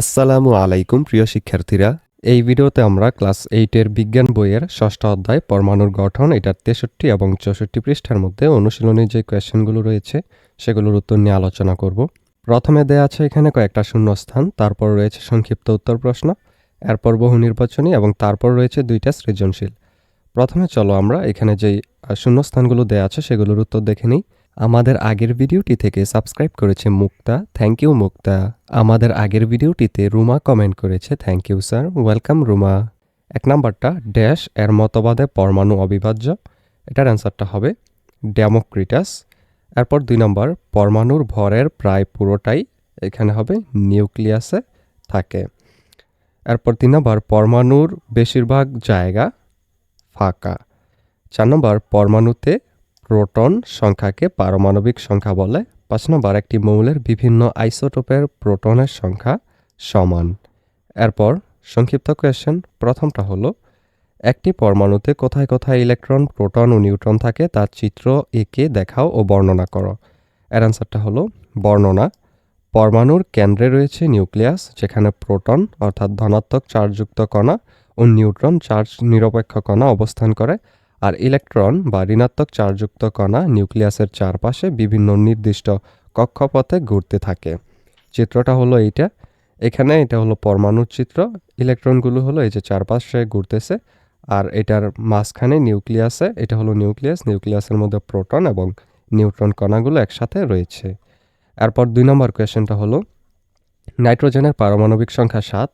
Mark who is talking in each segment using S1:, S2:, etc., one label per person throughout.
S1: আসসালামু আলাইকুম, প্রিয় শিক্ষার্থীরা। এই ভিডিওতে আমরা ক্লাস এইটের বিজ্ঞান বইয়ের ষষ্ঠ অধ্যায় পরমাণুর গঠন, এটার তেষট্টি এবং চৌষট্টি পৃষ্ঠার মধ্যে অনুশীলনী যে কোয়েশ্চেনগুলো রয়েছে, সেগুলোর উত্তর নিয়ে আলোচনা করব। প্রথমে দেয়া আছে এখানে কয়েকটা শূন্যস্থান, তারপর রয়েছে সংক্ষিপ্ত উত্তর প্রশ্ন, এরপর বহু নির্বাচনী এবং তারপর রয়েছে দুইটা সৃজনশীল। প্রথমে চলো আমরা এখানে যেই শূন্যস্থানগুলো দেয়া আছে, সেগুলোর উত্তর দেখে নিই। আমাদের আগের ভিডিওটি থেকে সাবস্ক্রাইব করেছে মুক্তা। থ্যাংক ইউ মুক্তা। আমাদের আগের ভিডিওটিতে রুমা কমেন্ট করেছে। Thank you sir welcome Ruma. এক নাম্বারটা ড্যাশ এর মতবাদে পরমাণু অবিভাজ্য। এটার অ্যান্সারটা হবে ডেমোক্রিটাস এরপর দুই নম্বর, পরমাণুর ভরের প্রায় পুরোটাই এখানে হবে নিউক্লিয়াসে থাকে। এরপর তিন নম্বর, পরমাণুর বেশিরভাগ জায়গা ফাঁকা। চার নম্বর, পরমাণুতে প্রোটন সংখ্যাকে পারমাণবিক সংখ্যা বলে। পাঁচ নম্বর, একটি মৌলের বিভিন্ন আইসোটোপের প্রোটনের সংখ্যা সমান। এরপর সংক্ষিপ্ত কোয়েশ্চেন প্রথমটা হলো, একটি পরমাণুতে কোথায় কোথায় ইলেকট্রন, প্রোটন ও নিউট্রন থাকে তার চিত্র এঁকে দেখাও ও বর্ণনা করো। এর অ্যান্সারটা হলো, বর্ণনা। পরমাণুর কেন্দ্রে রয়েছে নিউক্লিয়াস, যেখানে প্রোটন, অর্থাৎ ধনাত্মক চার্জযুক্ত কণা ও নিউট্রন চার্জ নিরপেক্ষ কণা অবস্থান করে। আর ইলেকট্রন বা ঋণাত্মক চার্জযুক্ত কণা নিউক্লিয়াসের চারপাশে বিভিন্ন নির্দিষ্ট কক্ষপথে ঘুরতে থাকে। চিত্রটা হলো এইটা। এখানে এটা হলো পরমাণুর চিত্র। ইলেকট্রনগুলো হলো এই যে চারপাশে ঘুরতেছে। আর এটার মাঝখানে নিউক্লিয়াসে, এটা হলো নিউক্লিয়াস, নিউক্লিয়াসের মধ্যে প্রোটন এবং নিউট্রন কণাগুলো একসাথে রয়েছে। এরপর দুই নম্বর কোয়েশ্চেনটা হলো, নাইট্রোজেনের পারমাণবিক সংখ্যা সাত।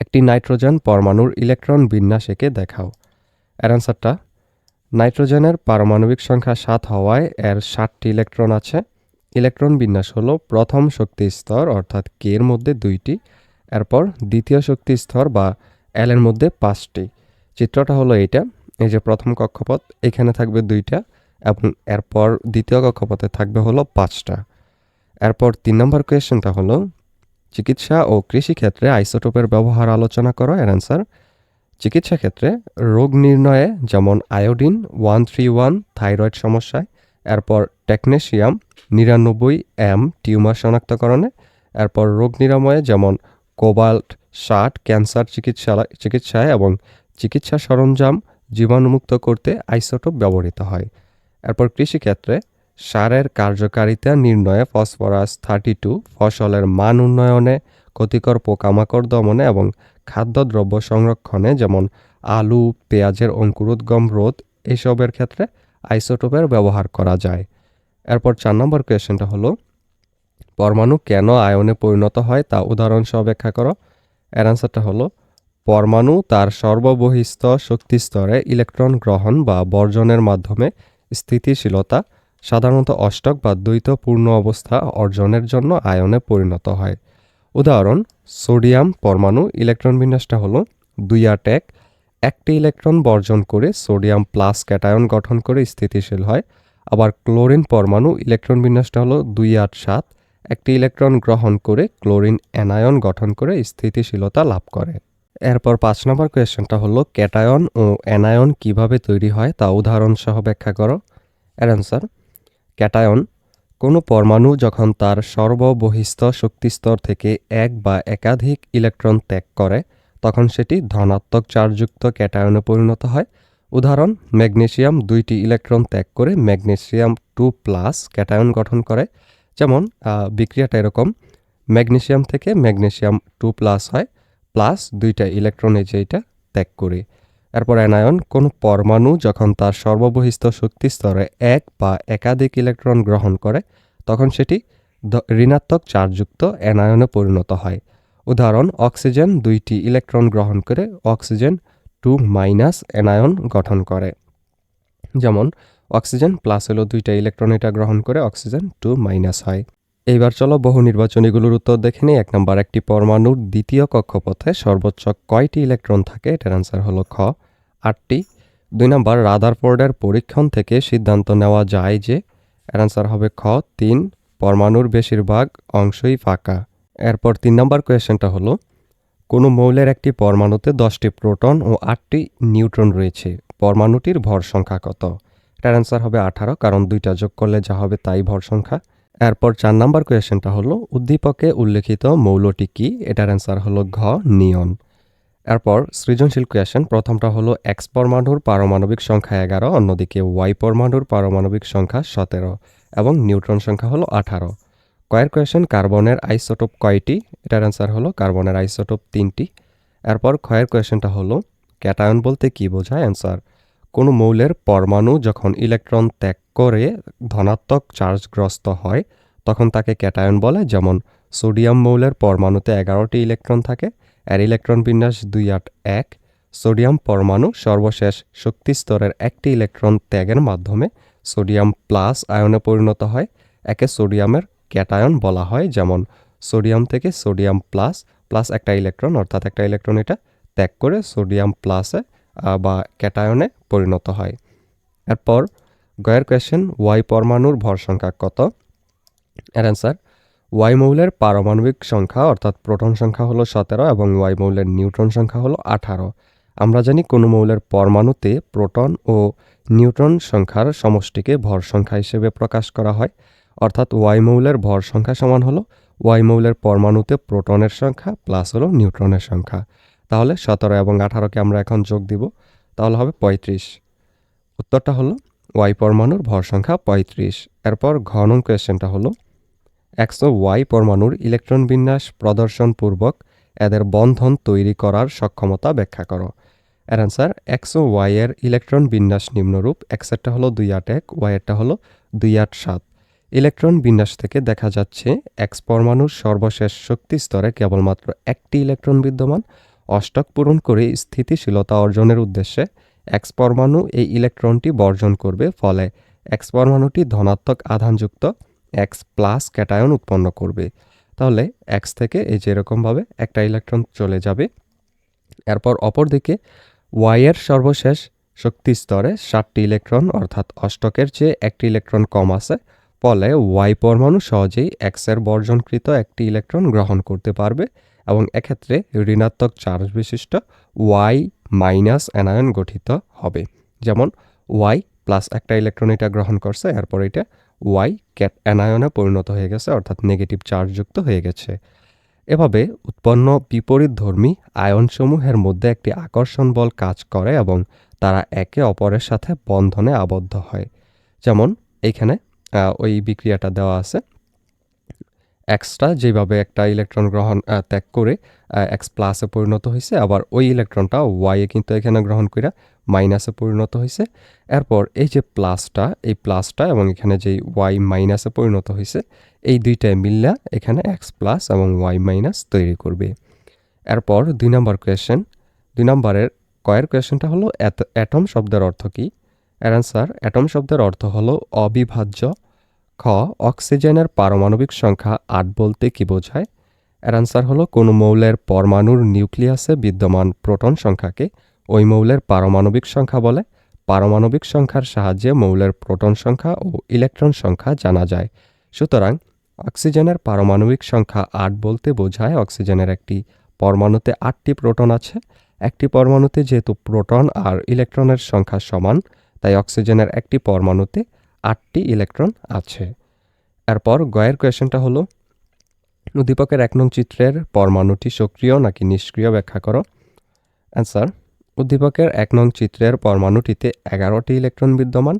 S1: একটি নাইট্রোজেন পরমাণুর ইলেকট্রন বিন্যাস একে দেখাও। এর নাইট্রোজেনের পারমাণবিক সংখ্যা সাত হওয়ায় এর ষাটটি ইলেকট্রন আছে। ইলেকট্রন বিন্যাস হলো প্রথম শক্তি স্তর, অর্থাৎ কে এর মধ্যে দুইটি, এরপর দ্বিতীয় শক্তি স্তর বা এল এর মধ্যে পাঁচটি। চিত্রটা হলো এইটা, এই যে প্রথম কক্ষপথ, এখানে থাকবে দুইটা এবং এরপর দ্বিতীয় কক্ষপথে থাকবে হলো পাঁচটা। এরপর তিন নম্বর কোয়েশ্চেনটা হলো, চিকিৎসা ও কৃষিক্ষেত্রে আইসোটোপের ব্যবহার আলোচনা করো, এর অ্যান্সার চিকিৎসা ক্ষেত্রে রোগ নির্ণয়ে যেমন iodine, one three one thyroid সমস্যায়, এরপর টেকনেশিয়াম, নিরানব্বই এম টিউমার শনাক্তকরণে, এরপর রোগ নিরাময়ে যেমন কোবাল্ট, ষাট, ক্যান্সার চিকিৎসা চিকিৎসায় এবং চিকিৎসা সরঞ্জাম জীবাণুমুক্ত করতে আইসোটোপ ব্যবহৃত হয়। এরপর কৃষিক্ষেত্রে সারের কার্যকারিতা নির্ণয়ে ফসফরাস থার্টি টু ফসলের মান উন্নয়নে ক্ষতিকর পোকামাকড় দমনে এবং খাদ্যদ্রব্য সংরক্ষণে যেমন আলু, পেঁয়াজের অঙ্কুরোদ্গম রোধ, এসবের ক্ষেত্রে আইসোটোপের ব্যবহার করা যায়। এরপর চার নম্বর কোয়েশ্চেনটা হলো, পরমাণু কেন আয়নে পরিণত হয় তা উদাহরণসহ ব্যাখ্যা করো। এর অ্যান্সারটা হলো, পরমাণু তার সর্ববহিস্থ শক্তিস্তরে ইলেকট্রন গ্রহণ বা বর্জনের মাধ্যমে স্থিতিশীলতা, সাধারণত অষ্টক বা দ্বৈত পূর্ণ অবস্থা অর্জনের জন্য আয়নে পরিণত হয়। উদাহরণ, সোডিয়াম পরমাণু ইলেকট্রন বিন্যাসটা হলো দুই আট এক। একটি ইলেকট্রন বর্জন করে সোডিয়াম প্লাস ক্যাটায়ন গঠন করে স্থিতিশীল হয়। আবার ক্লোরিন পরমাণু ইলেকট্রন বিন্যাসটা হলো দুই আট সাত। একটি ইলেকট্রন গ্রহণ করে ক্লোরিন অ্যানায়ন গঠন করে স্থিতিশীলতা লাভ করে। এরপর পাঁচ নম্বর কোয়েশ্চেনটা হলো, ক্যাটায়ন ও অ্যানায়ন কীভাবে তৈরি হয় তা উদাহরণ সহ ব্যাখ্যা করো। এর অ্যান্সার, ক্যাটায়ন কোনো পরমাণু যখন তার সর্ববহিস্থ শক্তিস্তর থেকে এক বা একাধিক ইলেকট্রন ত্যাগ করে, তখন সেটি ধনাত্মক চার্জযুক্ত ক্যাটায়নে পরিণত হয়। উদাহরণ, ম্যাগনেসিয়াম দুইটি ইলেকট্রন ত্যাগ করে ম্যাগনেসিয়াম টু প্লাস ক্যাটায়ন গঠন করে। যেমন বিক্রিয়াটা এরকম, ম্যাগনেসিয়াম থেকে ম্যাগনেসিয়াম টু প্লাস হয়, প্লাস দুইটা ইলেকট্রনে যেটা ত্যাগ করে। এরপর অ্যানায়ন কোনো পরমাণু যখন তার সর্ববহিস্থ শক্তি স্তরে এক বা একাধিক ইলেকট্রন গ্রহণ করে, তখন সেটি ঋণাত্মক চার্জযুক্ত অ্যানায়নে পরিণত হয়। উদাহরণ, অক্সিজেন দুইটি ইলেকট্রন গ্রহণ করে অক্সিজেন টু মাইনাস অ্যানায়ন গঠন করে। যেমন, অক্সিজেন প্লাস হলো দুইটা ইলেকট্রন এটা গ্রহণ করে অক্সিজেন টু মাইনাস হয়। এইবার চলো বহু নির্বাচনীগুলোর উত্তর দেখে নিই। এক নম্বর, একটি পরমাণুর দ্বিতীয় কক্ষপথে সর্বোচ্চ কয়টি ইলেকট্রন থাকে? এটার অ্যান্সার হলো খ। আটটি। দুই নম্বর রাদারফোর্ডের পরীক্ষণ থেকে সিদ্ধান্ত নেওয়া যায় যে, এর অ্যান্সার হবে খ। তিন, পরমাণুর বেশিরভাগ অংশই ফাঁকা। এরপর তিন নম্বর কোয়েশ্চেনটা হলো, কোনো মৌলের একটি পরমাণুতে দশটি প্রোটন ও আটটি নিউট্রন রয়েছে? পরমাণুটির ভর সংখ্যা কত? এটার অ্যান্সার হবে আঠারো, কারণ দুইটা যোগ করলে যা হবে তাই ভর সংখ্যা। এরপর চার নাম্বার কোয়েশ্চেনটা হলো, উদ্দীপকে উল্লেখিত মৌলটি কি? এটার অ্যান্সার হলো ঘ, নিয়ন। এরপর সৃজনশীল কোয়েশ্চেন, প্রথমটা হলো এক্স পরমাণুর পারমাণবিক সংখ্যা এগারো, অন্যদিকে ওয়াই পরমাণুর পারমাণবিক সংখ্যা সতেরো, এবং নিউট্রন সংখ্যা হলো আঠারো। কয়ের কোয়েশ্চেন, কার্বনের আইসোটোপ কয়টি? এটার অ্যান্সার হলো কার্বনের আইসোটোপ তিনটি। এরপর ক্ষয়ের কোয়েশ্চেনটা হলো, ক্যাটায়ন বলতে কি বোঝায়? অ্যান্সার কোনো মৌলের পরমাণু যখন ইলেকট্রন ত্যাগ করে ধনাত্মক চার্জগ্রস্ত হয়, তখন তাকে ক্যাটায়ন বলে, যেমন সোডিয়াম মৌলের পরমাণুতে এগারোটি ইলেকট্রন থাকে এর ইলেকট্রন বিন্যাস দুই আট এক। সোডিয়াম পরমাণু সর্বশেষ শক্তি স্তরের একটি ইলেকট্রন ত্যাগের মাধ্যমে সোডিয়াম প্লাস আয়নে পরিণত হয়। একে সোডিয়ামের ক্যাটায়ন বলা হয়, যেমন সোডিয়াম থেকে সোডিয়াম প্লাস প্লাস একটা ইলেকট্রন, অর্থাৎ একটা ইলেকট্রন এটা ত্যাগ করে সোডিয়াম প্লাসে বা ক্যাটায়নে পরিণত হয়। এরপর গয়ের কোয়েশ্চেন ওয়াই পরমাণুর ভর সংখ্যা কত? এর অ্যান্সার ওয়াই মৌলের পারমাণবিক সংখ্যা অর্থাৎ প্রোটন সংখ্যা হলো সতেরো এবং ওয়াই মৌলের নিউট্রন সংখ্যা হলো আঠারো। আমরা জানি কোনো মৌলের পরমাণুতে প্রোটন ও নিউট্রন সংখ্যার সমষ্টিকে ভর সংখ্যা হিসেবে প্রকাশ করা হয়। অর্থাৎ ওয়াই মৌলের ভর সংখ্যা সমান হলো ওয়াই মৌলের পরমাণুতে প্রোটনের সংখ্যা প্লাস হলো নিউট্রনের সংখ্যা। তাহলে সতেরো এবং আঠারোকে আমরা এখন যোগ দিব, তাহলে হবে পঁয়ত্রিশ। উত্তরটা হলো ওয়াই পরমাণুর ভর সংখ্যা পঁয়ত্রিশ। এরপর ঘ নং কোয়েশ্চেনটা হলো একশো ওয়াই পরমাণুর ইলেকট্রন বিন্যাস প্রদর্শনপূর্বক এদের বন্ধন তৈরি করার সক্ষমতা ব্যাখ্যা করো। এর অ্যান্সার একশো ওয়াই এর ইলেকট্রন বিন্যাস নিম্নরূপ এক্সেরটা হলো দুই আট এক ওয়াইয়েরটা হলো দুই আট সাত। ইলেকট্রন বিন্যাস থেকে দেখা যাচ্ছে এক্স পরমাণুর সর্বশেষ শক্তি স্তরে কেবলমাত্র একটি ইলেকট্রন বিদ্যমান অষ্টক পূরণ করে স্থিতিশীলতা অর্জনের উদ্দেশ্যে এক্স পরমাণু এই ইলেকট্রনটি বর্জন করবে, ফলে এক্স পরমাণুটি ধনাত্মক আধানযুক্ত এক্স প্লাস ক্যাটায়ন উৎপন্ন করবে। তাহলে এক্স থেকে এই যে এরকমভাবে একটা ইলেকট্রন চলে যাবে, এরপর অপরদিকে ওয়াইয়ের সর্বশেষ শক্তি স্তরে সাতটি ইলেকট্রন, অর্থাৎ অষ্টকের চেয়ে একটি ইলেকট্রন কম আছে, ফলে ওয়াই পরমাণু সহজেই এক্সের বর্জনকৃত একটি ইলেকট্রন গ্রহণ করতে পারবে। এবং এক্ষেত্রে ঋণাত্মক চার্জ বিশিষ্ট ওয়াই মাইনাস অ্যানায়ন গঠিত হবে। যেমন ওয়াই প্লাস একটা ইলেকট্রন এটা গ্রহণ করছে, এরপর এটা ওয়াই ক্যাট অ্যানায়নে পরিণত হয়ে গেছে, অর্থাৎ নেগেটিভ চার্জযুক্ত হয়ে গেছে। এভাবে উৎপন্ন বিপরীত ধর্মী আয়নসমূহের মধ্যে একটি আকর্ষণ বল কাজ করে এবং তারা একে অপরের সাথে বন্ধনে আবদ্ধ হয়। যেমন এইখানে ওই বিক্রিয়াটা দেওয়া আছে। এক্সটা যেভাবে একটা ইলেকট্রন গ্রহণ ত্যাগ করে এক্স প্লাসে পরিণত হয়েছে, আবার ওই ইলেকট্রনটা ওয়াইয়ে কিন্তু এখানে গ্রহণ করে মাইনাসে পরিণত হয়েছে। এরপর এই যে প্লাসটা এই প্লাসটা এবং এখানে যেই ওয়াই মাইনাসে পরিণত হয়েছে, এই দুইটায় মিললা এখানে এক্স প্লাস এবং ওয়াই মাইনাস তৈরি করবে। এরপর দুই নম্বর কোয়েশ্চেন দুই নম্বরের কয়ের কোয়েশ্চেনটা হলো অ্যাটম শব্দের অর্থ কী? অ্যান্সার অ্যাটম শব্দের অর্থ হলো অবিভাজ্য খ, অক্সিজেনের পারমাণবিক সংখ্যা আট বলতে কি বোঝায়? এর অ্যান্সার হলো, কোনো মৌলের পরমাণুর নিউক্লিয়াসে বিদ্যমান প্রোটন সংখ্যাকে ওই মৌলের পারমাণবিক সংখ্যা বলে। পারমাণবিক সংখ্যার সাহায্যে মৌলের প্রোটন সংখ্যা ও ইলেকট্রন সংখ্যা জানা যায়। সুতরাং, অক্সিজেনের পারমাণবিক সংখ্যা আট বলতে বোঝায় অক্সিজেনের একটি পরমাণুতে আটটি প্রোটন আছে। একটি পরমাণুতে যেহেতু প্রোটন আর ইলেকট্রনের সংখ্যা সমান, তাই অক্সিজেনের একটি পরমাণুতে আটটি ইলেকট্রন আছে। এরপর গয়ের কোয়েশনটা হলো, উদ্দীপকের এক নং চিত্রের পরমাণুটি সক্রিয় নাকি নিষ্ক্রিয় ব্যাখ্যা করো? অ্যান্সার উদ্দীপকের এক নং চিত্রের পরমাণুটিতে এগারোটি ইলেকট্রন বিদ্যমান।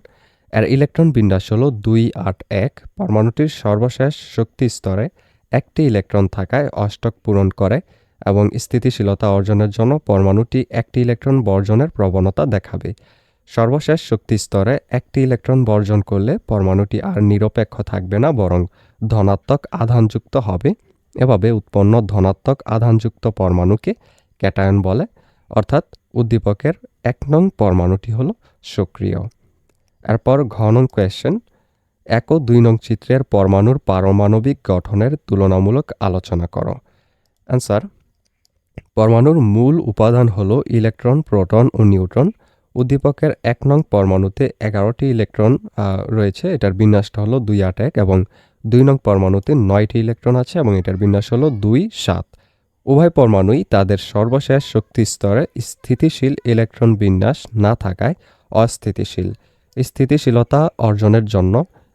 S1: এর ইলেকট্রন বিন্যাস হল দুই আট এক। পরমাণুটির সর্বশেষ শক্তি স্তরে একটি ইলেকট্রন থাকায় অষ্টক পূরণ করে এবং স্থিতিশীলতা অর্জনের জন্য পরমাণুটি একটি ইলেকট্রন বর্জনের প্রবণতা দেখাবে। সর্বশেষ শক্তি স্তরে একটি ইলেকট্রন বর্জন করলে পরমাণুটি আর নিরপেক্ষ থাকবে না, বরং ধনাত্মক আধানযুক্ত হবে। এভাবে উৎপন্ন ধনাত্মক আধানযুক্ত পরমাণুকে ক্যাটায়ন বলে, অর্থাৎ উদ্দীপকের এক নং পরমাণুটি হল সক্রিয়। এরপর ঘ নং কোয়েশ্চেন, এক ও দুই নং চিত্রের পরমাণুর পারমাণবিক গঠনের তুলনামূলক আলোচনা করো। অ্যান্সার, পরমাণুর মূল উপাদান হল ইলেকট্রন, প্রোটন ও নিউট্রন। উদ্দীপকের এক নং পরমাণুতে এগারোটি ইলেকট্রন রয়েছে। এটার বিন্যাসটা হলো দুই আট এক এবং দুই নং পরমাণুতে নয়টি ইলেকট্রন আছে এবং এটার বিন্যাস হলো দুই সাত। উভয় পরমাণুই তাদের সর্বশেষ শক্তি স্তরে স্থিতিশীল ইলেকট্রন বিন্যাস না থাকায় অস্থিতিশীল। স্থিতিশীলতা অর্জনের জন্য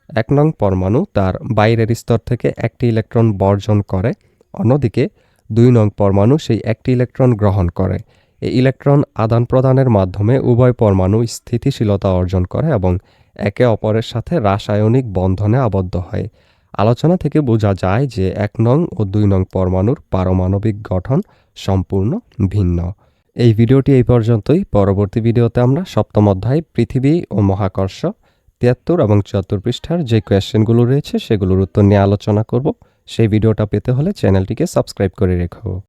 S1: এক নং পরমাণু তার বাইরের স্তর থেকে একটি ইলেকট্রন বর্জন করে, অন্যদিকে দুই নং পরমাণু সেই একটি ইলেকট্রন গ্রহণ করে। এই ইলেকট্রন আদান প্রদানের মাধ্যমে উভয় পরমাণু স্থিতিশীলতা অর্জন করে এবং একে অপরের সাথে রাসায়নিক বন্ধনে আবদ্ধ হয়। আলোচনা থেকে বোঝা যায় যে এক নং ও দুই নং পরমাণুর পারমাণবিক গঠন সম্পূর্ণ ভিন্ন। এই ভিডিওটি এই পর্যন্তই। পরবর্তী ভিডিওতে আমরা সপ্তম অধ্যায়, পৃথিবী ও মহাকর্ষ, তিয়াত্তর এবং চুয়াত্তর পৃষ্ঠার যে কোয়েশ্চেনগুলো রয়েছে সেগুলোর উত্তর নিয়ে আলোচনা করব। সেই ভিডিওটা পেতে হলে চ্যানেলটিকে সাবস্ক্রাইব করে রেখো।